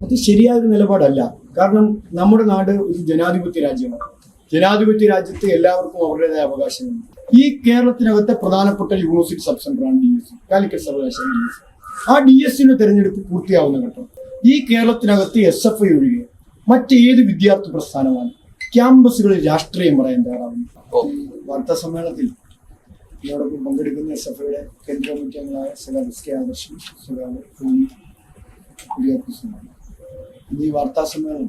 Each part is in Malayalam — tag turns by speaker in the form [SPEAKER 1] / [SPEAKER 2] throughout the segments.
[SPEAKER 1] അത് ശരിയായ ഒരു നിലപാടല്ല. കാരണം നമ്മുടെ നാട് ഒരു ജനാധിപത്യ രാജ്യമാണ്. ജനാധിപത്യ രാജ്യത്ത് എല്ലാവർക്കും അവരുടേതായ അവകാശമുണ്ട് ഈ കേരളത്തിനകത്തെ പ്രധാനപ്പെട്ട യൂണിവേഴ്സിറ്റി സബ് സെന്ററാണ് ഡി എസ് കാലിക്കറ്റ് സർവകലാശാല ഡി എസ് ആ ഡി എസിന്റെ തെരഞ്ഞെടുപ്പ് പൂർത്തിയാവുന്ന ഘട്ടം. ഈ കേരളത്തിനകത്ത് എസ് എഫ് ഐ ഒഴികെ മറ്റേത് വിദ്യാർത്ഥി പ്രസ്ഥാനമാണ്. ക്യാമ്പസുകളിൽ രാഷ്ട്രീയം പറയാൻ തയ്യാറാവുന്നത് വാർത്താ സമ്മേളനത്തിൽ ഇതോടൊപ്പം പങ്കെടുക്കുന്ന എസ് എഫ് ഐയുടെ കേന്ദ്ര കമ്മിറ്റി അംഗങ്ങളായ എസ് കെ ആദർശം സഖാവ് കുര്യാക്കോസുമാണ് ഇന്ന് ഈ വാർത്താ സമ്മേളനം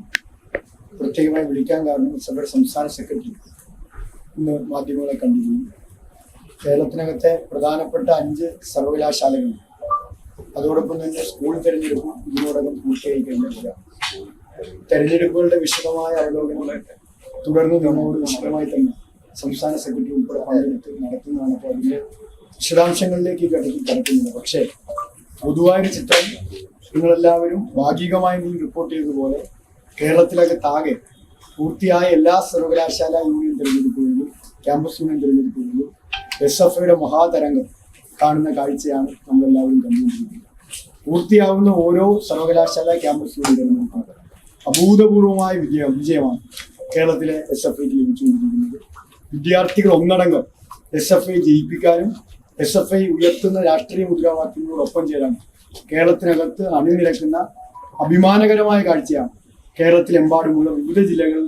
[SPEAKER 1] പ്രത്യേകമായി വിളിക്കാൻ കാരണം സഭയുടെ സംസ്ഥാന സെക്രട്ടറി ഇന്ന് മാധ്യമങ്ങളെ കണ്ടിരുന്നു കേരളത്തിനകത്തെ പ്രധാനപ്പെട്ട അഞ്ച് സർവകലാശാലകൾ. അതോടൊപ്പം തന്നെ സ്കൂൾ തെരഞ്ഞെടുപ്പും ഇതിനോടകം പൂർത്തിയായി കഴിഞ്ഞിട്ടില്ല. തെരഞ്ഞെടുപ്പുകളുടെ വിശദമായ അവലോകനങ്ങൾ തുടർന്ന് നമ്മോട് വിശദമായി തന്നെ സംസ്ഥാന സെക്രട്ടറി ഉൾപ്പെടെ പങ്കെടുത്ത് നടത്തുന്നതാണ് അപ്പോൾ അതിന്റെ വിശദാംശങ്ങളിലേക്ക് ഈ ഘട്ടത്തിൽ കിടക്കുന്നില്ല പക്ഷേ പൊതുവായൊരു ചിത്രം നിങ്ങളെല്ലാവരും ഭാഗികമായി മുൻ റിപ്പോർട്ട് ചെയ്തതുപോലെ കേരളത്തിലകത്താകെ പൂർത്തിയായ എല്ലാ സർവകലാശാല യൂണിയൻ തിരഞ്ഞെടുപ്പുകളിലും ക്യാമ്പസ് യൂണിയൻ തിരഞ്ഞെടുപ്പുകളിലും എസ് എഫ് ഐയുടെ മഹാതരംഗം കാണുന്ന കാഴ്ചയാണ് നമ്മളെല്ലാവരും കണ്ടുകൊണ്ടിരിക്കുന്നത്. പൂർത്തിയാവുന്ന ഓരോ സർവകലാശാല ക്യാമ്പസ് യൂണിയൻ തിരഞ്ഞെടുപ്പാണ് അഭൂതപൂർവമായ വിജയം വിജയമാണ് കേരളത്തിലെ എസ് എഫ് ഐക്ക് ലഭിച്ചുകൊണ്ടിരിക്കുന്നത്. വിദ്യാർത്ഥികൾ ഒന്നടങ്കം എസ് എഫ് ഐ ജയിപ്പിക്കാനും എസ് എഫ് ഐ ഉയർത്തുന്ന രാഷ്ട്രീയ മുദ്രാവാക്യങ്ങളോടൊപ്പം ചേരാൻ കേരളത്തിനകത്ത് അണിനിരക്കുന്ന അഭിമാനകരമായ കാഴ്ചയാണ് കേരളത്തിലെമ്പാടുമുള്ള വിവിധ ജില്ലകൾ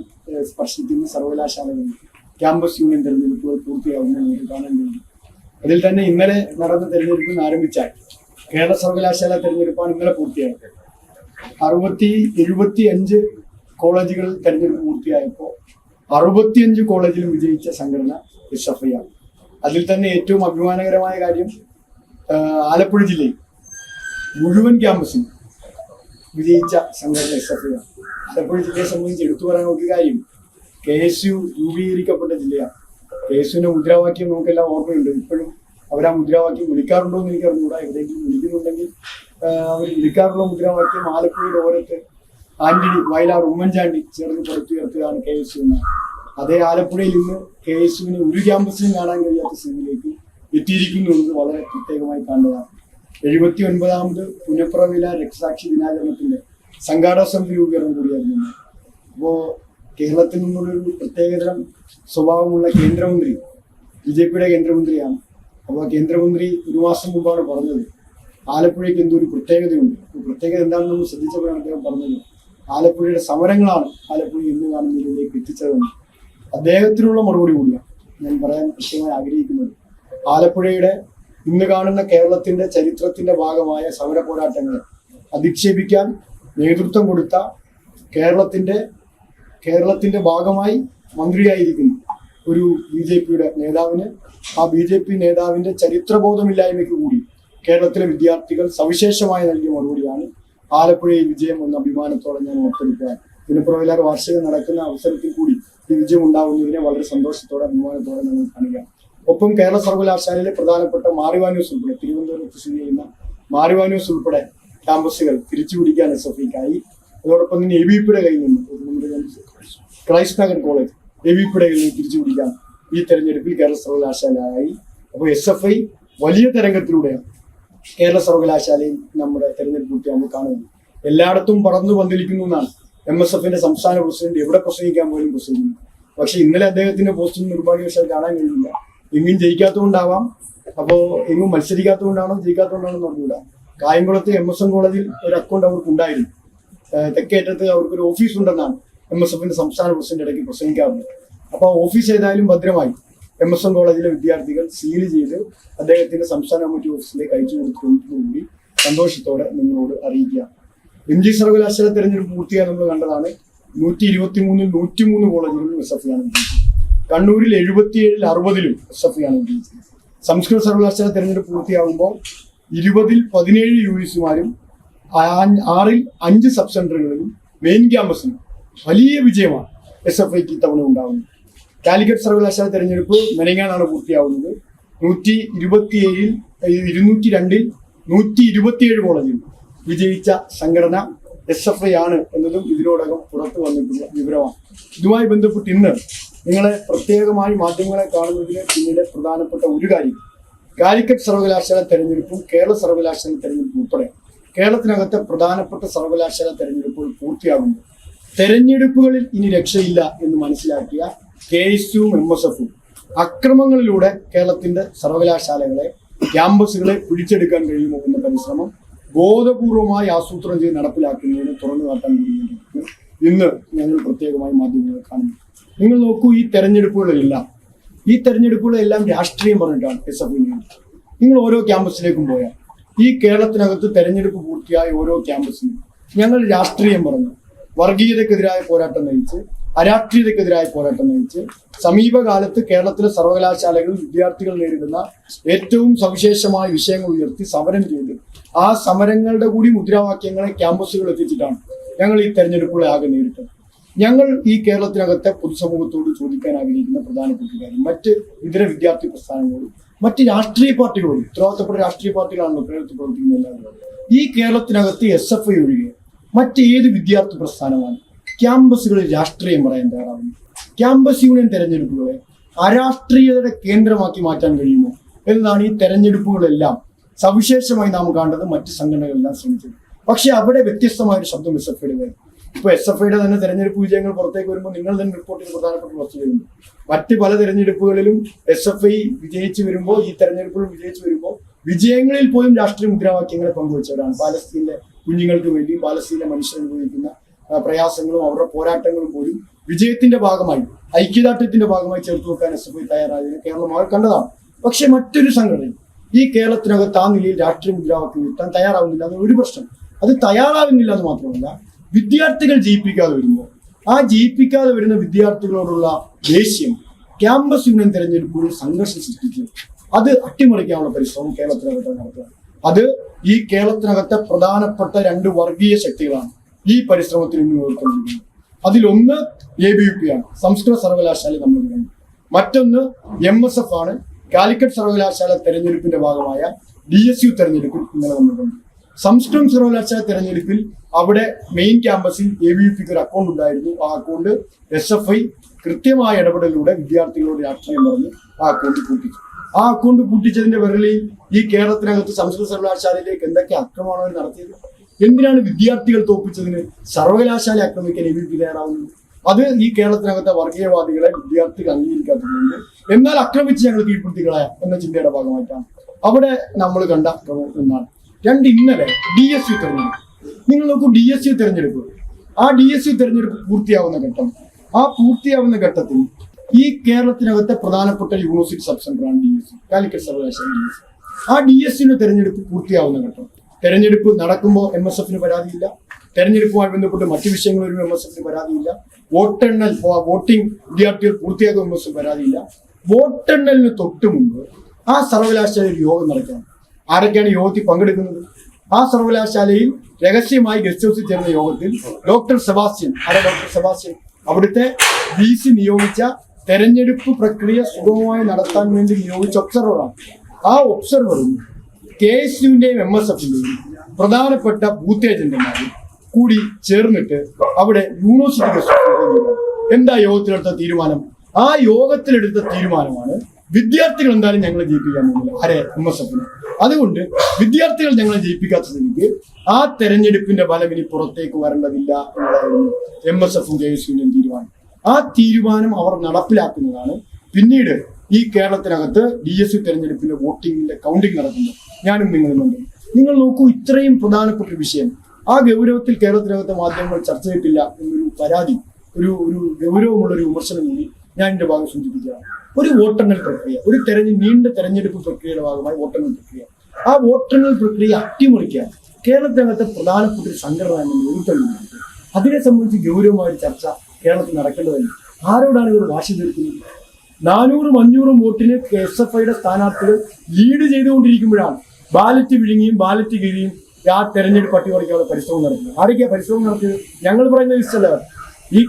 [SPEAKER 1] സ്പർശിക്കുന്ന സർവകലാശാലകളിൽ ക്യാമ്പസ് യൂണിയൻ തെരഞ്ഞെടുപ്പുകൾ പൂർത്തിയാവുന്ന നമുക്ക് കാണാൻ കഴിയും അതിൽ തന്നെ ഇന്നലെ നടന്ന തെരഞ്ഞെടുപ്പിൽ നിന്ന് ആരംഭിച്ചാൽ കേരള സർവകലാശാല തെരഞ്ഞെടുപ്പാണ് ഇന്നലെ പൂർത്തിയായത്. അറുപത്തി എഴുപത്തി അഞ്ച് കോളേജുകളിൽ തെരഞ്ഞെടുപ്പ് പൂർത്തിയായപ്പോൾ അറുപത്തിയഞ്ച് കോളേജിലും വിജയിച്ച സംഘടന എസ് എഫ് ഐ ആണ്. അതിൽ തന്നെ ഏറ്റവും അഭിമാനകരമായ കാര്യം ആലപ്പുഴ ജില്ലയിൽ മുഴുവൻ ക്യാമ്പസും വിജയിച്ച സംഘടന എസ് എഫ് ആണ് ആലപ്പുഴ ജില്ലയെ സംബന്ധിച്ച് എടുത്തു പറയാൻ ഒരു കാര്യം കെ എസ് യു രൂപീകരിക്കപ്പെട്ട ജില്ലയാണ്. കെ എസ് യുവിന്റെ മുദ്രാവാക്യം നമുക്കെല്ലാം ഓർമ്മയുണ്ട്. ഇപ്പോഴും അവർ ആ മുദ്രാവാക്യം വിളിക്കാറുണ്ടോ എന്ന് എനിക്ക് എവിടെയെങ്കിലും വിളിക്കുന്നുണ്ടെങ്കിൽ അവർ വിളിക്കാറുള്ള മുദ്രാവാക്യം ആലപ്പുഴയുടെ ഓരത്ത് ആന്റണി വയലാർ ഉമ്മൻചാണ്ടി ചേർന്ന് പുറത്തുയർത്തുകയാണ് കെ എസ് യു അതേ ആലപ്പുഴയിൽ ഇന്ന് കെ എസ് യുവിന് ഒരു ക്യാമ്പസിലും കാണാൻ കഴിയാത്ത സ്ഥിതിയിലേക്ക് എത്തിയിരിക്കുന്നു എന്നത് വളരെ പ്രത്യേകമായി കാണുന്നതാണ്. എഴുപത്തി ഒൻപതാമത് പുനഃപ്രവില രക്തസാക്ഷി ദിനാചരണത്തിന്റെ സംഘാടക സമിതി രൂപീകരണം കൂടിയായിരുന്നു. അപ്പോൾ അപ്പോ കേരളത്തിൽ നിന്നുള്ളൊരു പ്രത്യേകതരം സ്വഭാവമുള്ള കേന്ദ്രമന്ത്രി ബി ജെ പിയുടെ കേന്ദ്രമന്ത്രിയാണ്. അപ്പോൾ കേന്ദ്രമന്ത്രി ഒരു മാസം മുമ്പാണ് പറഞ്ഞത്. ആലപ്പുഴയ്ക്ക് എന്തോ ഒരു പ്രത്യേകതയുണ്ട്. പ്രത്യേകത എന്താണെന്ന് നമ്മൾ ശ്രദ്ധിച്ചപ്പോഴാണ് അദ്ദേഹം പറഞ്ഞത്. ആലപ്പുഴയുടെ സമരങ്ങളാണ് ആലപ്പുഴ ഇന്ന് കാണുന്നതിലേക്ക് എത്തിച്ചതെന്ന്. അദ്ദേഹത്തിനുള്ള മറുപടി കൂടിയാണ് ഞാൻ പറയാൻ കൃത്യമായി ആഗ്രഹിക്കുന്നത്. ആലപ്പുഴയുടെ ഇന്ന് കാണുന്ന കേരളത്തിന്റെ ചരിത്രത്തിന്റെ ഭാഗമായ സമര പോരാട്ടങ്ങളെ അധിക്ഷേപിക്കാൻ നേതൃത്വം കൊടുത്ത കേരളത്തിന്റെ കേരളത്തിന്റെ ഭാഗമായി മന്ത്രിയായിരിക്കുന്നു ഒരു ബി ജെ പിയുടെ നേതാവിന് ആ ബി ജെ പി നേതാവിന്റെ ചരിത്രബോധമില്ലായ്മയ്ക്ക് കൂടി കേരളത്തിലെ വിദ്യാർത്ഥികൾ സവിശേഷമായി നൽകിയ മറുപടിയാണ് ആലപ്പുഴയിൽ വിജയം എന്ന അഭിമാനത്തോടെ ഞാൻ ഓർത്തെടുക്കാൻ പുനഃപ്രവലാർ വാർഷികം നടക്കുന്ന അവസരത്തിൽ കൂടി ഈ വിജയം ഉണ്ടാകുന്നതിനെ വളരെ സന്തോഷത്തോടെ അഭിമാനത്തോടെ ഞങ്ങൾ കാണുക ഒപ്പം കേരള സർവകലാശാലയിലെ പ്രധാനപ്പെട്ട മാറിവാന്യൂസ് ഉൾപ്പെടെ തിരുവനന്തപുരത്ത് സ്ഥിതി ചെയ്യുന്ന മാറിവാന്യൂസ് ഉൾപ്പെടെ ക്യാമ്പസുകൾ തിരിച്ചുപിടിക്കാൻ എസ് എഫ് ഐക്കായി. അതോടൊപ്പം തന്നെ എ ബി പിയുടെ കയ്യിൽ നിന്ന് Christ Nagar college A B പിയുടെ കയ്യിൽ നിന്ന് തിരിച്ചുപിടിക്കാൻ ഈ തെരഞ്ഞെടുപ്പിൽ കേരള സർവകലാശാലയായി. അപ്പോൾ എസ് എഫ് ഐ വലിയ തരംഗത്തിലൂടെയാണ് കേരള സർവകലാശാലയിൽ നമ്മുടെ തെരഞ്ഞെടുപ്പ് പൂർത്തിയാകുമ്പോൾ കാണുന്നത്. എല്ലായിടത്തും പറന്നു പന്തലിക്കുന്നു എന്നാണ് എം എസ് എഫിന്റെ സംസ്ഥാന പ്രസിഡന്റ് എവിടെ പ്രസംഗിക്കാൻ പോലും പ്രസംഗിക്കുന്നു. പക്ഷെ ഇന്നലെ അദ്ദേഹത്തിന്റെ പോസ്റ്റിൽ നിർഭാഗ്യവശാൽ കാണാൻ കഴിയില്ല എങ്ങും ജയിക്കാത്തതുകൊണ്ടാവാം. അപ്പോ എങ്ങും മത്സരിക്കാത്തതുകൊണ്ടാണോ ജയിക്കാത്തതുകൊണ്ടാണോ എന്ന് കായംകുളത്ത് എം എസ് എം കോളേജിൽ ഒരു അക്കൗണ്ട് അവർക്ക് ഉണ്ടായിരുന്നു. തെക്കേറ്റത്ത് അവർക്ക് ഒരു ഓഫീസ് ഉണ്ടെന്നാണ് എം എസ് എഫിന്റെ സംസ്ഥാന പ്രസിഡന്റ് ഇടയ്ക്ക് പ്രസംഗിക്കാറുണ്ട്. അപ്പോൾ ഓഫീസ് ഏതായാലും ഭദ്രമായി. എം എസ് എം കോളേജിലെ വിദ്യാർത്ഥികൾ സീൽ ചെയ്ത് അദ്ദേഹത്തിന്റെ സംസ്ഥാന കമ്മിറ്റി ഓഫീസിലേക്ക് അയച്ചു കൊടുത്തുകൊണ്ടുകൂടി സന്തോഷത്തോടെ നിങ്ങളോട് അറിയിക്കുക. എം ജി സർവകലാശാല തെരഞ്ഞെടുപ്പ് പൂർത്തിയായി നമ്മൾ കണ്ടതാണ്. നൂറ്റി ഇരുപത്തി മൂന്നിൽ നൂറ്റിമൂന്ന് കോളേജുകളിൽ എസ് എഫ് ആണ് കണ്ണൂരിൽ എഴുപത്തിയേഴിൽ അറുപതിലും എസ് എഫ് ആണ് സംസ്കൃത സർവകലാശാല തെരഞ്ഞെടുപ്പ് പൂർത്തിയാകുമ്പോൾ ഇരുപതിൽ പതിനേഴ് യു എസുമാരും ആറിൽ അഞ്ച് സബ് സെന്ററുകളിലും മെയിൻ ക്യാമ്പസിലും വലിയ വിജയമാണ് എസ് എഫ് ഐക്ക് ഇത്തവണ ഉണ്ടാകുന്നത്. കാലിക്കറ്റ് സർവകലാശാല തെരഞ്ഞെടുപ്പ് മെനങ്ങാനാണ് പൂർത്തിയാവുന്നത് നൂറ്റി ഇരുപത്തിയേഴിൽ ഇരുന്നൂറ്റി രണ്ടിൽ നൂറ്റി ഇരുപത്തിയേഴ് കോളേജിൽ വിജയിച്ച സംഘടന എസ് എഫ് ഐ ആണ് എന്നതും ഇതിനോടകം പുറത്തു വന്നിട്ടുള്ള വിവരമാണ്. ഇതുമായി ബന്ധപ്പെട്ട് ഇന്ന് നിങ്ങളെ പ്രത്യേകമായി മാധ്യമങ്ങളെ കാണുന്നതിന് പിന്നീട് പ്രധാനപ്പെട്ട ഒരു കാര്യം കാലിക്കറ്റ് സർവകലാശാല തെരഞ്ഞെടുപ്പും കേരള സർവകലാശാല തെരഞ്ഞെടുപ്പും ഉൾപ്പെടെ കേരളത്തിനകത്തെ പ്രധാനപ്പെട്ട സർവകലാശാല തെരഞ്ഞെടുപ്പുകൾ പൂർത്തിയാകുമ്പോൾ തെരഞ്ഞെടുപ്പുകളിൽ ഇനി രക്ഷയില്ല എന്ന് മനസ്സിലാക്കിയ കെ എസ് യുവും എം എസ് എഫും അക്രമങ്ങളിലൂടെ കേരളത്തിന്റെ സർവകലാശാലകളെ ക്യാമ്പസുകളെ പിടിച്ചെടുക്കാൻ കഴിയുമോ എന്ന പരിശ്രമം ബോധപൂർവമായി ആസൂത്രണം ചെയ്ത് നടപ്പിലാക്കുന്നതിന് തുറന്നു കാട്ടാൻ കഴിയുന്നു ഇന്ന് ഞങ്ങൾ പ്രത്യേകമായി മാധ്യമങ്ങളെ കാണുന്നു. നിങ്ങൾ നോക്കൂ ഈ തെരഞ്ഞെടുപ്പുകളെല്ലാം ഈ തെരഞ്ഞെടുപ്പുകളെല്ലാം രാഷ്ട്രീയം പറഞ്ഞിട്ടാണ് എസ് എഫ് നിങ്ങൾ ഓരോ ക്യാമ്പസിലേക്കും പോയാൽ ഈ കേരളത്തിനകത്ത് തെരഞ്ഞെടുപ്പ് പൂർത്തിയായ ഓരോ ക്യാമ്പസിനും ഞങ്ങൾ രാഷ്ട്രീയം പറഞ്ഞു. വർഗീയതക്കെതിരായ പോരാട്ടം നയിച്ച് അരാഷ്ട്രീയതക്കെതിരായ പോരാട്ടം നയിച്ച് സമീപകാലത്ത് കേരളത്തിലെ സർവകലാശാലകളിൽ വിദ്യാർത്ഥികൾ നേരിടുന്ന ഏറ്റവും സവിശേഷമായ വിഷയങ്ങൾ ഉയർത്തി സമരം ചെയ്ത് ആ സമരങ്ങളുടെ കൂടി മുദ്രാവാക്യങ്ങളെ ക്യാമ്പസുകൾ എത്തിച്ചിട്ടാണ് ഞങ്ങൾ ഈ തെരഞ്ഞെടുപ്പുകളെ ആകെ നേരിട്ടത്. ഞങ്ങൾ ഈ കേരളത്തിനകത്തെ പൊതുസമൂഹത്തോട് ചോദിക്കാൻ ആഗ്രഹിക്കുന്ന പ്രധാനപ്പെട്ട കാര്യം മറ്റ് ഇതര വിദ്യാർത്ഥി പ്രസ്ഥാനങ്ങളോടും മറ്റ് രാഷ്ട്രീയ പാർട്ടികളോടും ഉത്തരവാദിത്തപ്പെട്ട രാഷ്ട്രീയ പാർട്ടികളാണല്ലോ കേരളത്തിൽ പ്രവർത്തിക്കുന്ന എല്ലാവരും. ഈ കേരളത്തിനകത്ത് എസ് എഫ് ഐ ഒഴികെ മറ്റേത് വിദ്യാർത്ഥി പ്രസ്ഥാനമാണ് ക്യാമ്പസുകളിൽ രാഷ്ട്രീയം പറയാൻ തയ്യാറാവുന്നു ക്യാമ്പസ് യൂണിയൻ തെരഞ്ഞെടുപ്പുകളെ അരാഷ്ട്രീയതയുടെ കേന്ദ്രമാക്കി മാറ്റാൻ കഴിയുമോ എന്നതാണ് ഈ തെരഞ്ഞെടുപ്പുകളെല്ലാം സവിശേഷമായി നാം കാണേണ്ടത് മറ്റ് സംഘടനകളെല്ലാം ശ്രമിച്ചത്. പക്ഷെ അവിടെ വ്യത്യസ്തമായ ഒരു ശബ്ദം എസ് എഫ് ഐയുടെ ഇപ്പൊ എസ് എഫ് ഐയുടെ തന്നെ തെരഞ്ഞെടുപ്പ് വിജയങ്ങൾ പുറത്തേക്ക് വരുമ്പോൾ നിങ്ങൾ തന്നെ റിപ്പോർട്ട് ചെയ്ത് പ്രധാനപ്പെട്ട ചെയ്യുന്നു മറ്റ് പല തെരഞ്ഞെടുപ്പുകളിലും എസ് എഫ് ഐ വിജയിച്ചു വരുമ്പോൾ ഈ തെരഞ്ഞെടുപ്പുകൾ വിജയിച്ചു വരുമ്പോൾ വിജയങ്ങളിൽ പോലും രാഷ്ട്രീയ മുദ്രാവാക്യങ്ങളെ പങ്കുവച്ചവരാണ്. പാലസ്തീനിലെ കുഞ്ഞുങ്ങൾക്ക് വേണ്ടി പാലസ്തീനിലെ മനുഷ്യർ അനുഭവിക്കുന്ന പ്രയാസങ്ങളും അവരുടെ പോരാട്ടങ്ങളും പോലും വിജയത്തിന്റെ ഭാഗമായി ഐക്യദാർഢ്യത്തിന്റെ ഭാഗമായി ചേർത്ത് വെക്കാൻ എസ് എഫ് ഐ തയ്യാറായതിന് കേരളം അവർ കണ്ടതാണ്. പക്ഷെ മറ്റൊരു സംഘടന ഈ കേരളത്തിനകത്ത് ആ നിലയിൽ രാഷ്ട്രീയ മുദ്രാവാക്യം ഉയർത്താൻ തയ്യാറാവുന്നില്ല എന്ന ഒരു പ്രശ്നം. അത് തയ്യാറാവുന്നില്ല എന്ന് മാത്രമല്ല വിദ്യാർത്ഥികൾ ജയിപ്പിക്കാതെ വരുമ്പോൾ ആ ജയിപ്പിക്കാതെ വരുന്ന വിദ്യാർത്ഥികളോടുള്ള ദേഷ്യം ക്യാമ്പസ് യൂണിയൻ തെരഞ്ഞെടുപ്പുകളിൽ സംഘർഷം സൃഷ്ടിച്ചു അത് അട്ടിമറിക്കാനുള്ള പരിശ്രമം കേരളത്തിനകത്ത് നടത്തുക. അത് ഈ കേരളത്തിനകത്തെ പ്രധാനപ്പെട്ട രണ്ട് വർഗീയ ശക്തികളാണ് ഈ പരിശ്രമത്തിൽ ഇന്ന് അതിലൊന്ന് എ ബി യു പി ആണ്. സംസ്കൃത സർവകലാശാല നമ്മൾ മറ്റൊന്ന് എം എസ് എഫ് ആണ്. കാലിക്കറ്റ് സർവകലാശാല തെരഞ്ഞെടുപ്പിന്റെ ഭാഗമായ ഡി എസ് യു തെരഞ്ഞെടുപ്പിൽ ഇന്നലെ നമ്മൾ സംസ്കൃതം സർവകലാശാല തെരഞ്ഞെടുപ്പിൽ അവിടെ മെയിൻ ക്യാമ്പസിൽ എ ബി യു ഒരു അക്കൗണ്ട് ഉണ്ടായിരുന്നു. ആ അക്കൗണ്ട് എസ് എഫ് ഐ കൃത്യമായ ഇടപെടലിലൂടെ വിദ്യാർത്ഥികളോട് രാഷ്ട്രീയം പറഞ്ഞ് ആ അക്കൗണ്ട് പൂട്ടിച്ചു. ആ അക്കൗണ്ട് പൂട്ടിച്ചതിന്റെ പേരിൽ ഈ കേരളത്തിനകത്ത് സംസ്കൃത സർവകലാശാലയിലേക്ക് എന്തൊക്കെ അക്രമമാണ് നടത്തിയത്? എന്തിനാണ് വിദ്യാർത്ഥികൾ തോപ്പിച്ചതിന് സർവകലാശാല ആക്രമിക്കാൻ എ ബി പി തയ്യാറാവുന്നത്? അത് ഈ കേരളത്തിനകത്തെ വർഗീയവാദികളെ വിദ്യാർത്ഥികൾ അംഗീകരിക്കാത്തതുകൊണ്ട് എന്നാൽ ആക്രമിച്ച് ഞങ്ങൾ കീഴ്പ്പെടുത്തികളെ എന്ന ചിന്തയുടെ ഭാഗമായിട്ടാണ്. അവിടെ നമ്മൾ കണ്ട അക്രമം എന്നാണ്. രണ്ട് ഇന്നലെ ഡി എസ് യു തെരഞ്ഞെടുപ്പ് നിങ്ങൾ നോക്കൂ ഡി എസ് യു തെരഞ്ഞെടുപ്പ് ആ ഡി എസ് യു തെരഞ്ഞെടുപ്പ് പൂർത്തിയാവുന്ന ഘട്ടം. ആ പൂർത്തിയാവുന്ന ഘട്ടത്തിൽ ഈ കേരളത്തിനകത്തെ പ്രധാനപ്പെട്ട യൂണിവേഴ്സിറ്റി സബ് സെന്ററാണ് ഡി എസ് യു കാലിക്കറ്റ് സർവകലാശാല ഡി എസ് ആ ഡി എസ് യുവിന്റെ തെരഞ്ഞെടുപ്പ് പൂർത്തിയാവുന്ന ഘട്ടം. തെരഞ്ഞെടുപ്പ് നടക്കുമ്പോൾ എം എസ് എഫിന് പരാതിയില്ല. തെരഞ്ഞെടുപ്പുമായി ബന്ധപ്പെട്ട് മറ്റു വിഷയങ്ങൾ വരുമ്പോൾ എം എസ് എഫിന് പരാതിയില്ല. വോട്ടെണ്ണൽ വോട്ടിംഗ് വിദ്യാർത്ഥികൾ പൂർത്തിയാക്കും എം എസ് എഫ് പരാതിയില്ല. വോട്ടെണ്ണലിന് തൊട്ട് മുമ്പ് ആ സർവകലാശാലയിൽ യോഗം നടക്കണം. ആരൊക്കെയാണ് യോഗത്തിൽ പങ്കെടുക്കുന്നത്? ആ സർവകലാശാലയിൽ രഹസ്യമായി ഗസ്റ്റ് ഹൗസിൽ ചേർന്ന യോഗത്തിൽ ഡോക്ടർ സെബാസ്റ്റ്യൻ. ആരാ ഡോക്ടർ സെബാസ്റ്റ്യൻ? അവിടുത്തെ വി സി നിയോഗിച്ച തെരഞ്ഞെടുപ്പ് പ്രക്രിയ സുഗമമായി നടത്താൻ വേണ്ടി നിയോഗിച്ച ഒബ്സർവറാണ് ആ ഒബ്സർവറും കെ എസ് യുവിന്റെയും എം എസ് എഫിന്റെയും പ്രധാനപ്പെട്ട ബൂത്ത് ഏജന്റുമാരും കൂടി ചേർന്നിട്ട് അവിടെ യൂണിവേഴ്സിറ്റി. എന്താ യോഗത്തിലെടുത്ത തീരുമാനം? ആ യോഗത്തിലെടുത്ത തീരുമാനമാണ് വിദ്യാർത്ഥികൾ എന്തായാലും ഞങ്ങൾ ജയിപ്പിക്കാൻ പോകുന്നത്. ആരെ? എം എസ് എഫിന് അതുകൊണ്ട് വിദ്യാർത്ഥികൾ ഞങ്ങളെ ജയിപ്പിക്കാത്ത സ്ഥിതിക്ക് ആ തെരഞ്ഞെടുപ്പിന്റെ ഫലം ഇനി പുറത്തേക്ക് വരേണ്ടതില്ല എന്നതായിരുന്നു എം എസ് എഫും കെ എസ് യുവിന്റെയും തീരുമാനം. ആ തീരുമാനം അവർ നടപ്പിലാക്കുന്നതാണ്. പിന്നീട് ഈ കേരളത്തിനകത്ത് ഡി എസ് യു തെരഞ്ഞെടുപ്പിന്റെ വോട്ടിങ്ങിന്റെ കൗണ്ടിങ് നടക്കുന്നത് ഞാനും നിങ്ങളും ഉണ്ട്. നിങ്ങൾ നോക്കൂ ഇത്രയും പ്രധാനപ്പെട്ട വിഷയം. ആ ഗൗരവത്തിൽ കേരളത്തിനകത്തെ മാധ്യമങ്ങൾ ചർച്ച ചെയ്തിട്ടില്ല എന്നൊരു പരാതി ഒരു ഒരു ഗൗരവമുള്ള ഒരു വിമർശനം കൂടി ഞാൻ എന്റെ ഭാഗം സൂചിപ്പിക്കുകയാണ്. ഒരു വോട്ടെണ്ണൽ പ്രക്രിയ ഒരു തെരഞ്ഞു നീണ്ട തെരഞ്ഞെടുപ്പ് പ്രക്രിയയുടെ ഭാഗമായി വോട്ടെണ്ണൽ പ്രക്രിയ. ആ വോട്ടെണ്ണൽ പ്രക്രിയ അട്ടിമറിക്കാൻ കേരളത്തിനകത്തെ പ്രധാനപ്പെട്ട ഒരു സംഘടന നൽകുന്നുണ്ട്. അതിനെ സംബന്ധിച്ച് ഗൗരവമായ ചർച്ച കേരളത്തിൽ നടക്കേണ്ടതല്ല ആരോടാണ് ഇവർ വാശി തീർക്കുന്നത്? നാനൂറും അഞ്ഞൂറും വോട്ടിന് എസ് എഫ് ഐയുടെ സ്ഥാനാർത്ഥികൾ ലീഡ് ചെയ്തുകൊണ്ടിരിക്കുമ്പോഴാണ് ബാലറ്റ് വിഴുങ്ങിയും ബാലറ്റ് കീഴിയും ആ തെരഞ്ഞെടുപ്പ് അട്ടിമറിക്കാനുള്ള പരിശ്രമം നടത്തുന്നത്. ആരൊക്കെയാണ് പരിശ്രമം നടത്തിയത്? ഞങ്ങൾ പറയുന്ന ലിസ്റ്റല്ല ഈ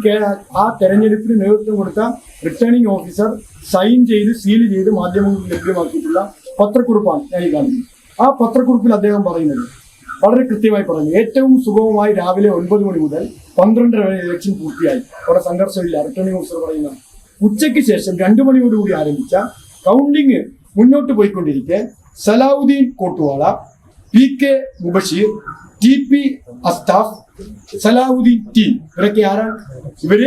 [SPEAKER 1] ആ തെരഞ്ഞെടുപ്പിന് നേതൃത്വം കൊടുത്ത റിട്ടേണിംഗ് ഓഫീസർ സൈൻ ചെയ്ത് സീൽ ചെയ്ത് മാധ്യമങ്ങൾക്ക് ലഭ്യമാക്കിയിട്ടുള്ള പത്രക്കുറിപ്പാണ് ഞാൻ ഈ കാണുന്നത്. ആ പത്രക്കുറിപ്പിൽ അദ്ദേഹം പറയുന്നത് വളരെ കൃത്യമായി പറഞ്ഞു ഏറ്റവും സുഗമമായി രാവിലെ ഒൻപത് മണി മുതൽ പന്ത്രണ്ടര വരെ ഇലക്ഷൻ പൂർത്തിയായി. അവിടെ സംഘർഷമില്ല. റിട്ടേണിംഗ് ഓഫീസർ പറയുന്ന ഉച്ചയ്ക്ക് ശേഷം രണ്ടു മണിയോടുകൂടി ആരംഭിച്ച കൗണ്ടിങ് മുന്നോട്ട് പോയിക്കൊണ്ടിരിക്കെ Salahuddin Kottuvala P K Mubasheer T P Asthaf Salahuddin ഇവരൊക്കെ ആരാണ് ഇവർ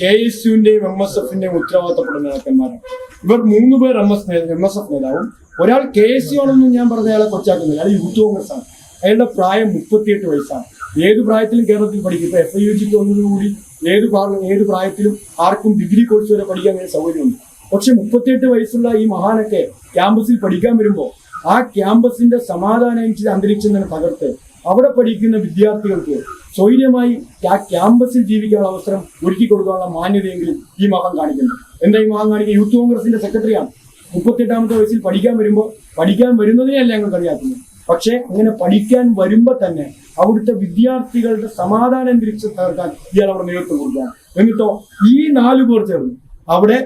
[SPEAKER 1] കെ എസ് യുവിന്റെയും എം എസ് എഫിന്റെയും ഉത്തരവാദിത്തപ്പെടുന്ന നേതാക്കന്മാരാണ്. ഇവർ മൂന്ന് പേർ M S M S F നേതാവും. ഒരാൾ കെ എസ് യു ആണെന്നും ഞാൻ പറഞ്ഞ അയാളെ കൊച്ചാക്കുന്നില്ല അയാൾ യൂത്ത് കോൺഗ്രസ് ആണ് അയാളുടെ പ്രായം മുപ്പത്തിയെട്ട് വയസ്സാണ്. ഏത് പ്രായത്തിലും കേരളത്തിൽ പഠിക്കും. ഇപ്പൊ എഫ് ഐ യു ജിക്ക് വന്നതോടുകൂടി ഏത് ഏത് പ്രായത്തിലും ആർക്കും ഡിഗ്രി കോഴ്സ് വരെ പഠിക്കാൻ വേണ്ടി സൗകര്യമുണ്ട്. പക്ഷെ മുപ്പത്തിയെട്ട് വയസ്സുള്ള ഈ മഹാനൊക്കെ ക്യാമ്പസിൽ പഠിക്കാൻ വരുമ്പോൾ ആ ക്യാമ്പസിന്റെ സമാധാനിച്ച അന്തരീക്ഷം തന്നെ തകർത്ത് അവിടെ പഠിക്കുന്ന വിദ്യാർത്ഥികൾക്ക് സ്വൈര്യമായി ആ ക്യാമ്പസിൽ ജീവിക്കാനുള്ള അവസരം ഒരുക്കി കൊടുക്കാനുള്ള മാന്യതയെങ്കിലും ഈ മഹം കാണിക്കുന്നു. എന്താ ഈ മഹാൻ കാണിക്കുക യൂത്ത് കോൺഗ്രസിന്റെ സെക്രട്ടറിയാണ്. മുപ്പത്തെട്ടാമത്തെ വയസ്സിൽ പഠിക്കാൻ വരുമ്പോൾ പഠിക്കാൻ വരുന്നതിനെയല്ല ഞങ്ങൾ കളിയാക്കുന്നത് പക്ഷേ അങ്ങനെ പഠിക്കാൻ വരുമ്പോൾ തന്നെ അവിടുത്തെ വിദ്യാർത്ഥികളുടെ സമാധാന അന്തരീക്ഷം തകർക്കാൻ ഇയാൾ അവിടെ നേതൃത്വം കൊടുക്കുകയാണ്. എന്നിട്ടോ ഈ നാലു പേർ ചേർന്ന് അവിടെ